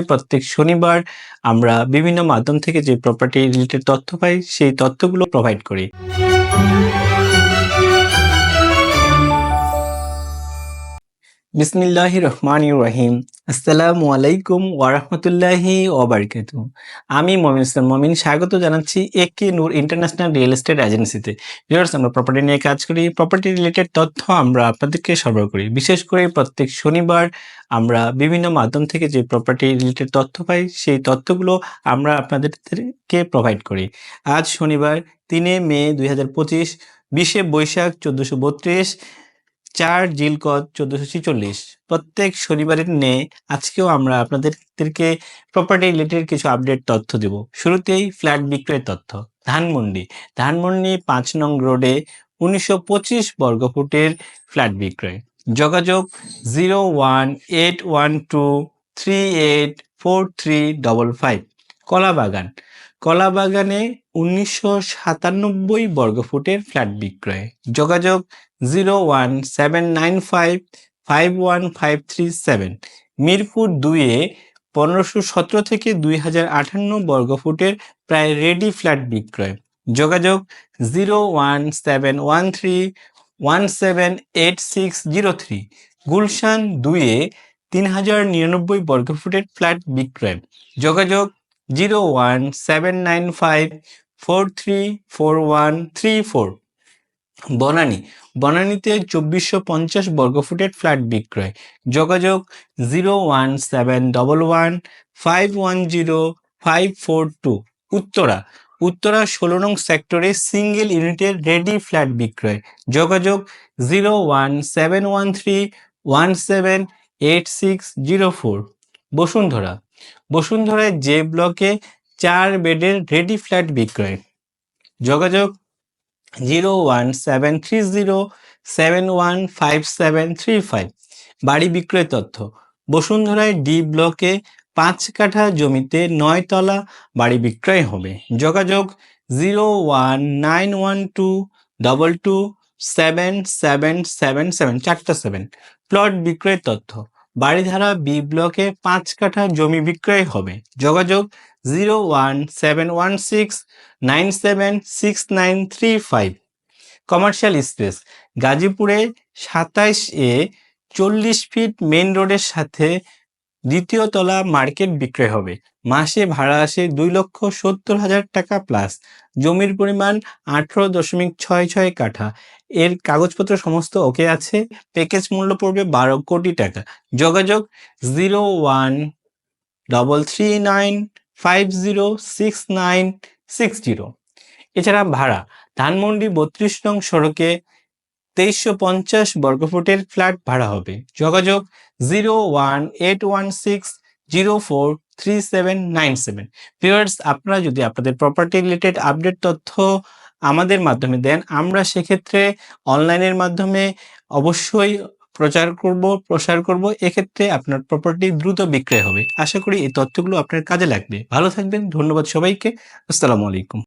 প্রত্যেক শনিবার আমরা বিভিন্ন মাধ্যম থেকে যে প্রপার্টি রিলেটেড তথ্য পাই, সেই তথ্যগুলো প্রোভাইড করি। বিসমিল্লাহ রহমান রহিম। আসসালামু আলাইকুম ওয়ারহমতুল্লাহি ওবরকাতু আমি মমিন ইসলাম মমিন, স্বাগত জানাচ্ছি A K Noor international real estate এজেন্সিতে। ভিউয়ার্স, আমরা প্রপার্টি নিয়ে কাজ করি। প্রপার্টি রিলেটেড তথ্য আমরা আপনাদেরকে সরবরাহ করি। বিশেষ করে প্রত্যেক শনিবার আমরা বিভিন্ন মাধ্যম থেকে যে প্রপার্টি রিলেটেড তথ্য পাই, সেই তথ্যগুলো আমরা আপনাদেরকে প্রোভাইড করি। আজ শনিবার, তিনে মে দুই হাজার পঁচিশ, বিশে বৈশাখ চোদ্দোশো বত্রিশ চার জিলকদ চোদ্দশো ছিচল্লিশ। প্রত্যেক শনিবারের নে আজকেও আমরা আপনাদেরকে প্রপার্টি রিলেটেড কিছু আপডেট তথ্য দেব। শুরুতেই ফ্ল্যাট বিক্রয়ের তথ্য। ধানমন্ডি। ধানমন্ডি পাঁচ নং রোডে উনিশশো পঁচিশ বর্গফুটের ফ্ল্যাট বিক্রয়। যোগাযোগ zero one eight one two three eight four three double five. Kalabagan. কলাবাগানে উনিশশো সাতানব্বই বর্গফুটের ফ্ল্যাট বিক্রয়। যোগাযোগ zero one seven nine five five one five three seven. Mirpur দুইয়ে পনেরোশো সতেরো থেকে দুই হাজার আটান্ন বর্গফুটের প্রায় রেডি ফ্ল্যাট বিক্রয়। যোগাযোগ zero one seven one three one seven eight six zero three. Gulshan দুইয়ে তিন হাজার নিরানব্বই বর্গফুটের ফ্ল্যাট বিক্রয়। যোগাযোগ zero one seven nine five four three four one three four Banani. বনানীতে চব্বিশশো পঞ্চাশ বর্গফুটের ফ্ল্যাট বিক্রয়। যোগাযোগ zero one seven double one five one zero five four two Uttara. Uttara ষোলো নং সেক্টরে সিঙ্গেল ইউনিটের রেডি ফ্ল্যাট বিক্রয়। যোগাযোগ zero one seven one three one seven eight six zero four Bashundhara. বসুন্ধরায় যে ব্লকে চার বেডের রেডি ফ্ল্যাট বিক্রয়। যোগাযোগ zero one seven three zero seven one five seven three five বাড়ি বিক্রয় তথ্য, বসুন্ধরায় ডি ব্লকে পাঁচ কাঠা জমিতে নয় তলা বাড়ি বিক্রয় হবে। যোগাযোগ zero one nine one two double two seven seven seven seven চারটা সেভেন প্লট বিক্রয় তথ্য, বাড়িধারা বি ব্লকে পাঁচ কাঠা জমি বিক্রয় হবে। যোগাযোগ zero one seven one six nine seven six nine three five commercial space গাজীপুরে সাতাইশ এ চল্লিশ ফিট মেইন রোডের সাথে দ্বিতীয় তলা মার্কেট বিক্রয় হবে। মাসে ভাড়া আসে দুই লক্ষ সত্তর হাজার টাকা প্লাস জমির পরিমাণ আঠারো দশমিক ছয় ছয় কাঠা। এর কাগজপত্র সমস্ত ওকে আছে। প্যাকেজ মূল্য পড়বে বারো কোটি টাকা। যোগাযোগ zero one double three nine five zero six nine six zero এছাড়া ভাড়া, ধানমন্ডি বত্রিশ নং সড়কে তেইশশো পঞ্চাশ বর্গফুটের ফ্ল্যাট ভাড়া হবে। যোগাযোগ zero one eight one six zero four three seven nine seven viewers, আপনারা যদি আপনাদের প্রপার্টি রিলেটেড আপডেট তথ্য আমাদের মাধ্যমে দেন, আমরা সেক্ষেত্রে অনলাইনের মাধ্যমে অবশ্যই প্রচার করব, প্রসার করব, এক্ষেত্রে আপনার প্রপার্টি দ্রুত বিক্রয় হবে। আশা করি এই তথ্যগুলো আপনার কাজে লাগবে। ভালো থাকবেন, ধন্যবাদ সবাইকে। আসসালামু আলাইকুম।